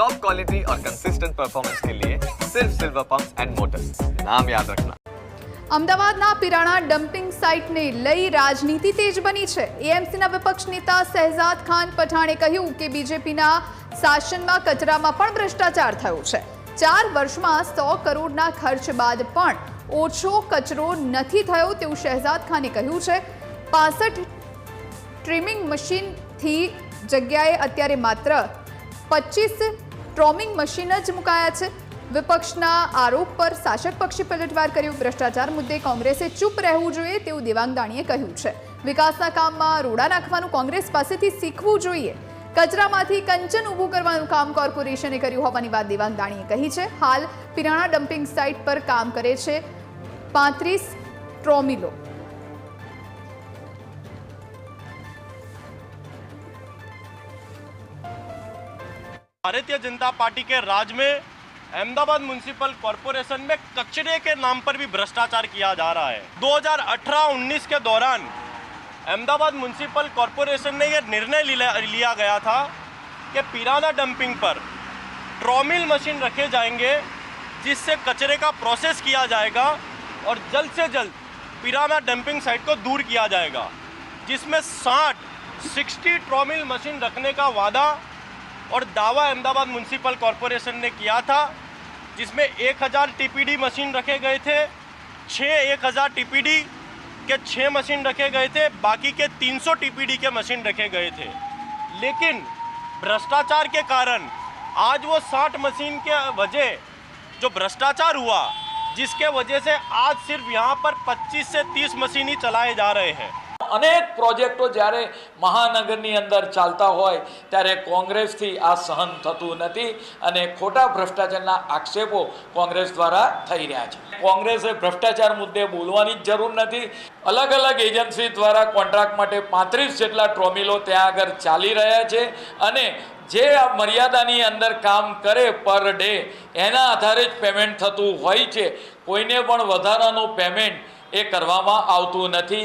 top quality और consistent performance के लिए सिर्फ सिल्वर पम्प्स एंड मोटर्स नाम याद रखना अहमदाबाद ना पिराना डंपिंग साइट ने नई राजनीति तेज बनी छे एएमसी ના વિપક્ષ નેતા સહેજાદ ખાન પઠાણે કહી કે બીજેપી ના શાસન માં કચરા માં પણ ભ્રષ્ટાચાર થયો છે 4 વર્ષ માં 100 કરોડ ના ખર્ચ બાદ પણ ઓછો કચરો નથી થયો તેઉ સહેજાદ ખાન એ કહ્યું છે 65 સ્ટ્રીમિંગ મશીન થી જગ્યાએ અત્યારે માત્ર 25 ટ્રોમિંગ મશીન જ મુકાયા છે વિપક્ષના આરોપ પર શાસક પક્ષે પલટવાર કર્યું ભ્રષ્ટાચાર મુદ્દે કોંગ્રેસે ચૂપ રહેવું જોઈએ તેવું દેવાંગ કહ્યું છે વિકાસના કામમાં રોડા નાખવાનું કોંગ્રેસ પાસેથી શીખવું જોઈએ કચરામાંથી કંચન ઊભું કરવાનું કામ કોર્પોરેશને કર્યું હોવાની વાત દેવાંગ કહી છે હાલ પિરાણા ડમ્પિંગ સાઇટ પર કામ કરે છે પાંત્રીસ ટ્રોમિલો भारतीय जनता पार्टी के राज में अहमदाबाद म्यूनसिपल कॉरपोरेशन में कचरे के नाम पर भी भ्रष्टाचार किया जा रहा है 2018-19 के दौरान अहमदाबाद म्यूनसिपल कॉरपोरेशन ने यह निर्णय लिया गया था कि पिराना डंपिंग पर ट्रॉमिल मशीन रखे जाएंगे जिससे कचरे का प्रोसेस किया जाएगा और जल्द से जल्द पिराना डंपिंग साइट को दूर किया जाएगा जिसमें साठ सिक्सटी ट्रॉमिल मशीन रखने का वादा और दावा अहमदाबाद म्यूनसिपल कॉरपोरेशन ने किया था जिसमें 1000 टीपीडी मशीन रखे गए थे छः 1000 टीपीडी के छः मशीन रखे गए थे बाकी के 300 टीपीडी के मशीन रखे गए थे लेकिन भ्रष्टाचार के कारण आज वो 60 मशीन के वजह जो भ्रष्टाचार हुआ जिसके वजह से आज सिर्फ यहाँ पर 25 से 30 मशीन ही चलाए जा रहे हैं અનેક પ્રોજેક્ટો જ્યારે મહાનગરની અંદર ચાલતા હોય ત્યારે કોંગ્રેસથી આ સહન થતું નથી અને ખોટા ભ્રષ્ટાચારના આક્ષેપો કોંગ્રેસ દ્વારા થઈ રહ્યા છે કોંગ્રેસે ભ્રષ્ટાચાર મુદ્દે બોલવાની જ જરૂર નથી અલગ અલગ એજન્સી દ્વારા કોન્ટ્રાક્ટ માટે પાંત્રીસ જેટલા ટ્રોમિલો ત્યાં આગળ ચાલી રહ્યા છે અને જે આ મર્યાદાની અંદર કામ કરે પર ડે એના આધારે જ પેમેન્ટ થતું હોય છે કોઈને પણ વધારાનું પેમેન્ટ એ કરવામાં આવતું નથી